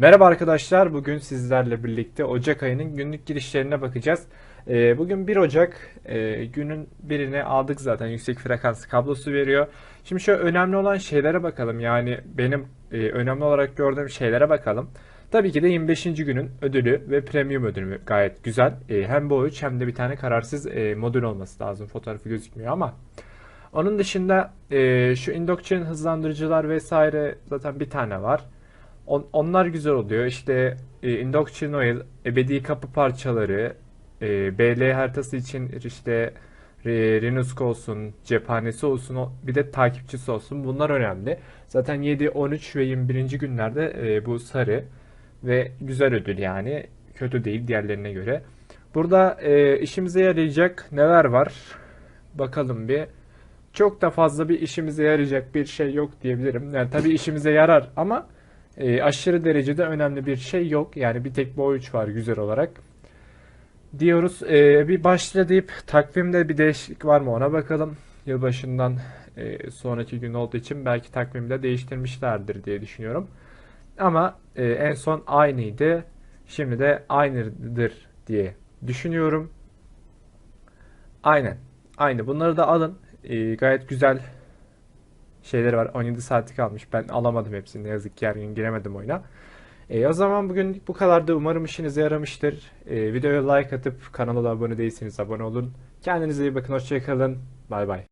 Merhaba arkadaşlar. Bugün sizlerle birlikte Ocak ayının günlük girişlerine bakacağız. Ee, bugün 1 Ocak e, günün birini aldık zaten yüksek frekanslı kablosu veriyor. Şimdi şöyle önemli olan şeylere bakalım. Yani benim e, önemli olarak gördüğüm şeylere bakalım. Tabii ki de 25. günün ödülü ve premium ödülü gayet güzel. E, hem bu üç hem de bir tane kararsız modül olması lazım. Fotoğrafı gözükmüyor ama. Onun dışında şu Indoctrine hızlandırıcılar vesaire zaten bir tane var. On- onlar güzel oluyor. İşte e, Indoctrine Oil, ebedi kapı parçaları, e, BL haritası için işte e, Renusk olsun, cephanesi olsun, bir de takipçisi olsun. Bunlar önemli. Zaten 7, 13 ve 21. günlerde e, bu sarı ve güzel ödül yani. Kötü değil diğerlerine göre. Burada e, işimize yarayacak neler var? Bakalım bir. Çok da fazla bir işimize yarayacak bir şey yok diyebilirim. Yani tabii işimize yarar ama e, aşırı derecede önemli bir şey yok. Yani bir tek bu üç var güzel olarak. Diyoruz e, bir başla deyip takvimde bir değişiklik var mı ona bakalım. Yılbaşından e, sonraki gün olduğu için belki takvimde değiştirmişlerdir diye düşünüyorum. Ama e, en son aynıydı. Şimdi de aynıdır diye düşünüyorum. Aynen. Aynı. Bunları da alın. E, gayet güzel şeyleri var. 17 saati kalmış. Ben alamadım hepsini. Ne yazık ki her gün giremedim oyuna. E, o zaman bugün bu kadardı. Umarım işinize yaramıştır. E, videoya like atıp kanala da abone değilseniz abone olun. Kendinize iyi bakın. Hoşçakalın. Bay bay.